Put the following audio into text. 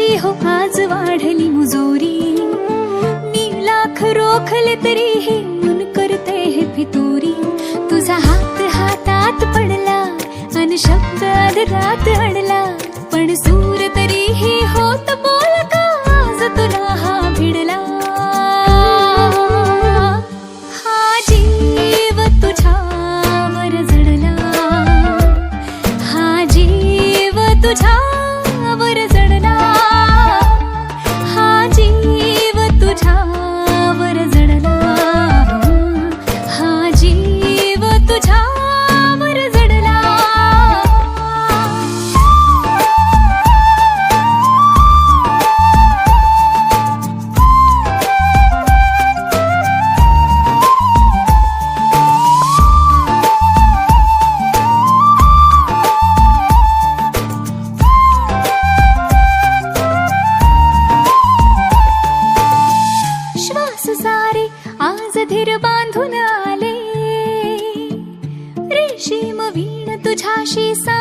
तुझी हो आज वाढली मुजोरी. मी लाख रोखले तरीही मन करते हे फितुरी. तुझा हात दिवस सारे आज धीर बांधून आले. ऋषी वीण तुझ्याशी सा